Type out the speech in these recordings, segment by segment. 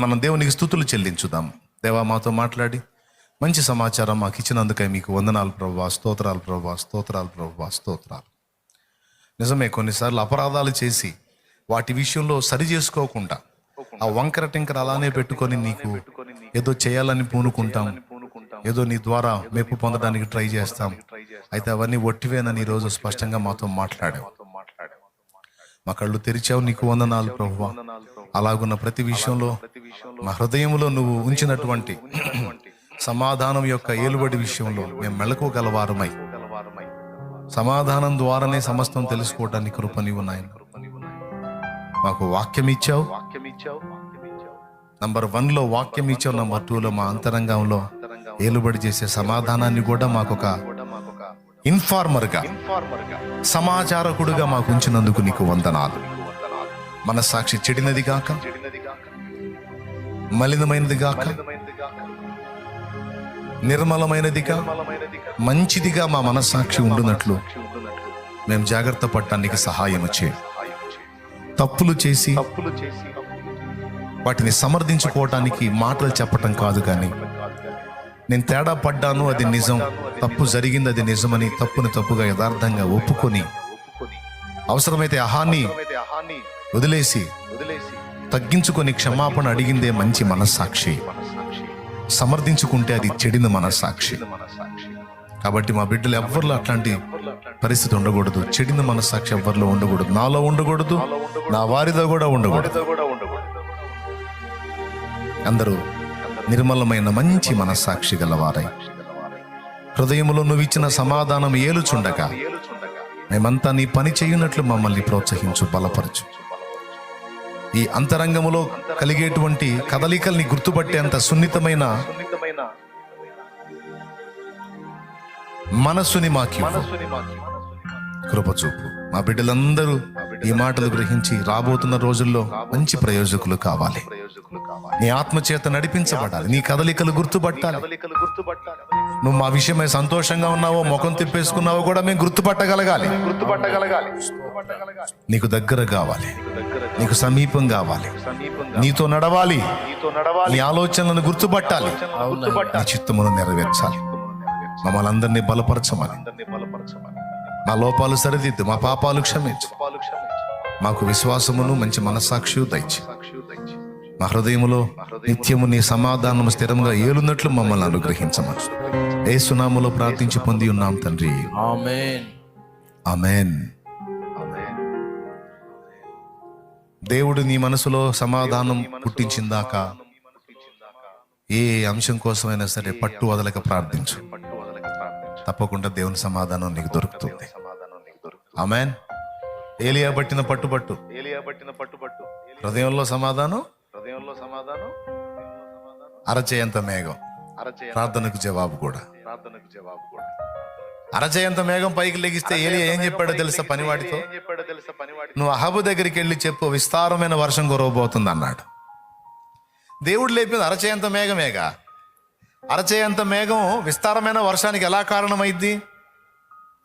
మనం దేవునికి స్థుతులు చెల్లించుదాం. దేవా మాతో మాట్లాడి. మంచి సమాచారం మాకు ఇచ్చినందుకై మీకు వందనాలు ప్రభావ స్తోత్రాలు ప్రభావ స్తోత్రాలు ప్రభావ స్తోత్రాలు. నిజమే కొన్నిసార్లు అపరాధాలు చేసి వాటి విషయంలో సరి చేసుకోకుండా ఆ వంకర టింకర అలానే పెట్టుకొని నీకు ఏదో చేయాలని పూనుకుంటాం. ఏదో నీ ద్వారా మెప్పు పొందడానికి ట్రై చేస్తాం. అయితే అవన్నీ ఒట్టివేనని ఈరోజు స్పష్టంగా మాతో మాట్లాడావు. మా కళ్ళు తెరిచావు నీకు వందనాలు ప్రభువ అలాగున్న ప్రతి విషయంలో మా హృదయంలో నువ్వు ఉంచినటువంటి సమాధానం యొక్క ఏలుబడి విషయంలో మేము మెళకువగలవారమై సమాధానం ద్వారానే సమస్తం తెలుసుకోవడానికి కృప నీవు నాయన. మాకు వాక్యం ఇచ్చావు. నంబర్ వన్లో వాక్యం ఇచ్చావు నంబర్ టూలో మా అంతరంగంలో ఏలుబడి చేసే సమాధానాన్ని కూడా మాకు ఒక ఇన్ఫార్మర్గా సమాచారకుడుగా మాకు ఉంచినందుకు నీకు వందనాలు. మన సాక్షి చెడినది కాక మలినమైనది గాక నిర్మలమైనదిగా మంచిదిగా మా మనస్సాక్షి ఉండునట్లు మేము జాగ్రత్త పడటానికి సహాయం వచ్చే తప్పులు చేసి వాటిని సమర్థించుకోవటానికి మాటలు చెప్పటం కాదు కానీ నేను తేడా పడ్డాను అది నిజం. తప్పు జరిగింది అది నిజమని తప్పుని తప్పుగా యథార్థంగా ఒప్పుకొని అవసరమైతే అహాన్ని వదిలేసి తగ్గించుకొని క్షమాపణ అడిగిందే మంచి మనస్సాక్షి. సమర్థించుకుంటే అది చెడిన మనస్సాక్షి. కాబట్టి మా బిడ్డలు ఎవ్వరిలో అట్లాంటి పరిస్థితి ఉండకూడదు. చెడిన మనస్సాక్షి ఎవ్వరిలో ఉండకూడదు. నాలో ఉండకూడదు. నా వారిదో కూడా ఉండకూడదు. అందరూ నిర్మలమైన మంచి మనస్సాక్షి గలవారై. హృదయములో నువ్వు ఇచ్చిన సమాధానం ఏలుచుండగా మేమంతా నీ పని చేయునట్లు మమ్మల్ని ప్రోత్సహించు బలపరచు. ఈ అంతరంగములో కలిగేటువంటి కదలికల్ని గుర్తుపట్టేంత సున్నితమైన మనస్సుని మాకి కృపచూపు. మా బిడ్డలందరూ ఈ మాటలు గ్రహించి రాబోతున్న రోజుల్లో మంచి ప్రయోజకులు కావాలి. నీ ఆత్మచేత నడిపించబడాలి. నీ కదలికలు గుర్తుపట్టాలి. నువ్వు మా విషయమై సంతోషంగా ఉన్నావో ముఖం తిప్పేసుకున్నావో కూడా మేము గుర్తుపట్టగలగాలి. గుర్తుపట్టగలగాలి. నీకు దగ్గర కావాలి. నీకు సమీపం కావాలి. నీతో నడవాలి. నీ ఆలోచనలను గుర్తుపట్టాలి. నీ చిత్తమును నెరవేర్చాలి. మమ్మల్ని అందరినీ బలపరచమని. మా లోపాలు సరిదిద్దు మా పాపాలు క్షమించు. మాకు విశ్వాసమును మంచి మనస్సాక్షి దయచి. మా హృదయములో నిత్యము నీ సమాధానం స్థిరంగా ఏలున్నట్లు మమ్మల్ని అనుగ్రహించమని. ఏ సునాములో ప్రార్థించి పొంది ఉన్నాం తండ్రి. ఆమెన్. ఆమెన్. దేవుడు నీ మనసులో సమాధానం పుట్టించిందాక ఏ అంశం కోసమైనా సరే పట్టు వదలక ప్రార్థించు. పట్టు వదలక ప్రార్థించు తప్పకుండా దేవుని సమాధానం నీకు దొరుకుతుంది. ఆమెన్ ఏలియా పట్టిన పట్టుబట్టు ఏలియా పట్టిన పట్టుబట్టు హృదయంలో సమాధానం? హృదయంలో సమాధానం? అరచేయంత మేఘం. ప్రార్థనకు జవాబు కూడా. ప్రార్థనకు జవాబు కూడా. అరచేయంత మేఘం పైకి లెగిస్తే ఏలియా ఏం చెప్పాడో తెలుసా పనివాడితో? నువ్వు అహబు దగ్గరికి వెళ్ళి చెప్పు విస్తారమైన వర్షం కురవబోతుంది అన్నాడు దేవుడు లేపింది అరచేయంత మేఘమేగా? అరచేయంత మేఘం విస్తారమైన వర్షానికి ఎలా కారణమైద్ది?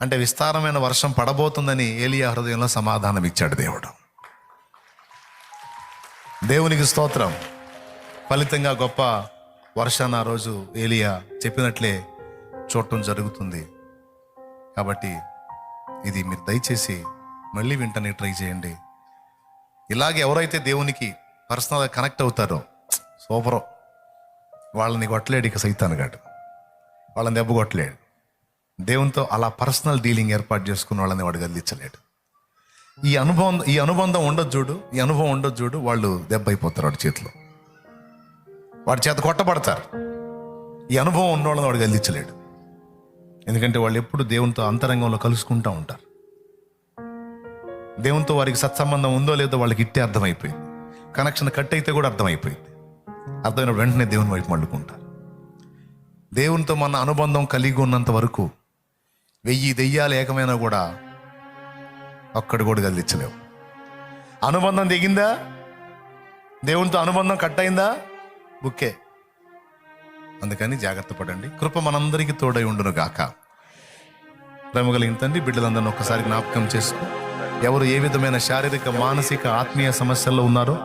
అంటే విస్తారమైన వర్షం పడబోతుందని ఏలియా హృదయంలో సమాధానం ఇచ్చాడు దేవుడు. దేవునికి స్తోత్రం. ఫలితంగా గొప్ప వర్షాన్న రోజు ఏలియా చెప్పినట్లే చూడటం జరుగుతుంది. కాబట్టి ఇది మీరు దయచేసి మళ్ళీ వింటనే ట్రై చేయండి. ఇలాగే ఎవరైతే దేవునికి పర్సనల్గా కనెక్ట్ అవుతారో సూపరు. వాళ్ళని కొట్టలేడు ఇక సైతానుగాడు వాళ్ళని దెబ్బ కొట్టలేడు. దేవునితో అలా పర్సనల్ డీలింగ్ ఏర్పాటు చేసుకున్న వాళ్ళని వాడు గదిలించలేడు ఈ అనుభవం ఈ అనుబంధం ఉండదు చూడు ఈ అనుభవం ఉండదు చూడు వాళ్ళు దెబ్బ అయిపోతారు వాడి చేతిలో. వాడి చేత కొట్టబడతారు. ఈ అనుభవం ఉన్నవాళ్ళని వాడు గెలిచలేడు ఎందుకంటే వాళ్ళు ఎప్పుడు దేవునితో అంతరంగంలో కలుసుకుంటూ ఉంటారు. దేవునితో వారికి సత్సంబంధం ఉందో లేదో వాళ్ళకి ఇట్టే అర్థమైపోయింది. కనెక్షన్ కట్ అయితే కూడా అర్థమైపోయింది. అర్థమైన వెంటనే దేవుని వైపు మళ్ళుకుంటారు దేవునితో మన అనుబంధం కలిగి ఉన్నంత వరకు వెయ్యి దెయ్యాలు ఏకమైనా కూడా ఒక్కడు కూడా కదిలించలేవు అనుబంధం దిగిందా దేవునితో అనుబంధం కట్ అయిందా? బుక్కే అందుకని జాగ్రత్త పడండి. కృప మనందరికీ తోడై ఉండును గాక. ప్రేమ కలిగిన తండ్రి బిడ్డలందరిని ఒక్కసారి జ్ఞాపకం చేసుకో. ఎవరు ఏ విధమైన శారీరక మానసిక ఆత్మీయ సమస్యల్లో ఉన్నారో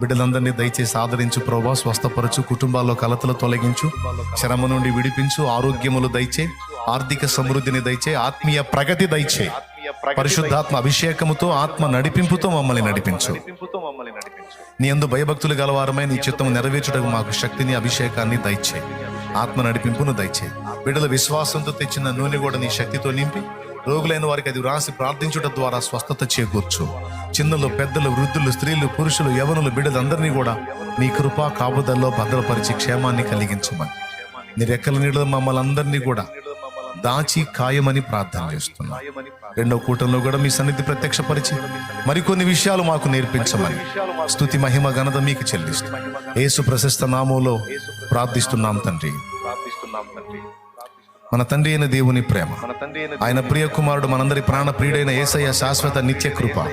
బిడ్డలందరినీ దయచేసి ఆదరించు ప్రభా. స్వస్థపరచు కుటుంబాల్లో కలతలు తొలగించు శ్రమ నుండి విడిపించు ఆరోగ్యములు దయచే ఆర్థిక సమృద్ధిని దయచే ఆత్మీయ ప్రగతి దయచే పరిశుద్ధాత్మ అభిషేకముతో ఆత్మ నడిపింపుతో మమ్మల్ని నడిపించు. నీ అందు భయభక్తులు గలవారమై నీ చిత్తము నెరవేర్చుటకు మాకు శక్తిని అభిషేకాన్ని దయచే ఆత్మ నడిపింపును దయచే బిడ్డల విశ్వాసంతో తెచ్చిన నూనె కూడా నీ శక్తితో నింపి రోగులైన వారికి అది వ్రాసి ప్రార్థించుట ద్వారా స్వస్థత చేకూర్చు. చిన్నలు పెద్దలు వృద్ధులు స్త్రీలు పురుషులు యవనులు బిడ్డలందరినీ కూడా నీ కృపా కాపుదల్లో భద్రపరిచి క్షేమాన్ని కలిగించమని. నీ రెక్కల నీళ్ళ మమ్మల్ని అందరినీ కూడా దాచి కాయమని ప్రార్థన చేస్తున్నాం. రెండో కూటంలో కూడా మీ సన్నిధి ప్రత్యక్షపరిచి మరికొన్ని విషయాలు మాకు నేర్పించమని స్థుతి మహిమ ఘనత మీకు చెల్లిస్తూ. యేసు ప్రశస్త నామంలో ప్రార్థిస్తున్నాం తండ్రి ప్రార్థిస్తున్నాం తండ్రి. మన తండ్రి అయిన దేవుని ప్రేమ. ఆయన ప్రియ కుమారుడు మనందరి ప్రాణ ప్రియుడైన ఏసయ్య శాశ్వత నిత్య కృప.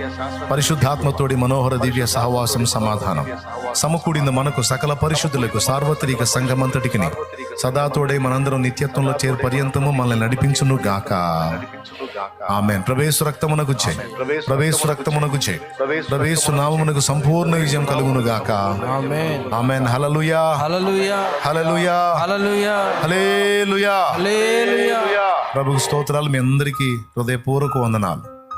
పరిశుద్ధాత్మతోడి మనోహర దివ్య సహవాసం సమాధానం. సమకూడిన మనకు సకల పరిశుద్ధులకు సార్వత్రిక సంఘమంతటికి సదా తోడే మనందరం నిత్యత్వంలో చేరు పర్యంతము మనల్ని నడిపించును గాక. ఆమెన్. ప్రవేశ రక్తమునకు జై. ప్రవేశ రక్తమునకు జై. ప్రవేశ నామమునకు సంపూర్ణ విజయం కలుగును గాక. Amen. Amen. Hallelujah hallelujah. Hallelujah hallelujah. Hallelujah hallelujah. ప్రభుకు స్తోత్రాలు మీ అందరికీ హృదయపూర్వక వందనాలు.